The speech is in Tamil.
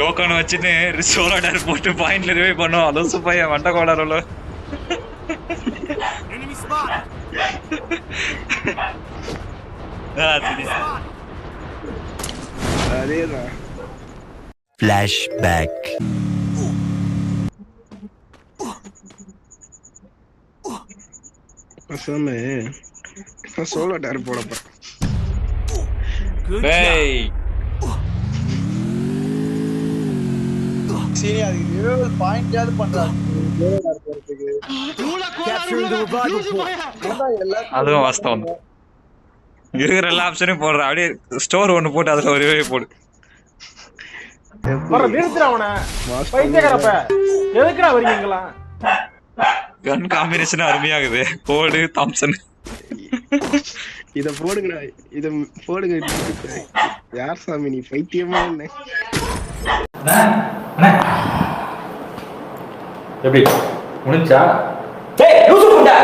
டோக்கன் வச்சுட்டு சோலோ டேர் போட்டு பாயிண்ட்ல ரிவே பண்ணோம் அதுவும் பையன் வண்ட கோளாறுல. அதேதான் Flashback. பேசாம சோலோ டேர் போட போறேன் Good job. டேய் சரி அதுக்கு இருபது பாயிண்டாவது பண்றாங்க. அதுவும் வாஸ்தவம். இருக்கிற எல்லா ஆப்ஷனையும் போடுற. அப்படியே ஸ்டோர் ஒண்ணு போட்டு அதுல ஒரு போடு. கன் காம்பினேஷன் அருமையாகுது. கோடு தாம்சன் இத போடுங்கடா. இத போடுங்க. யார் சாமி நீ பைத்தியமா என்ன? எப்படி? முடிஞ்சா? டேய் லூசு புண்டை!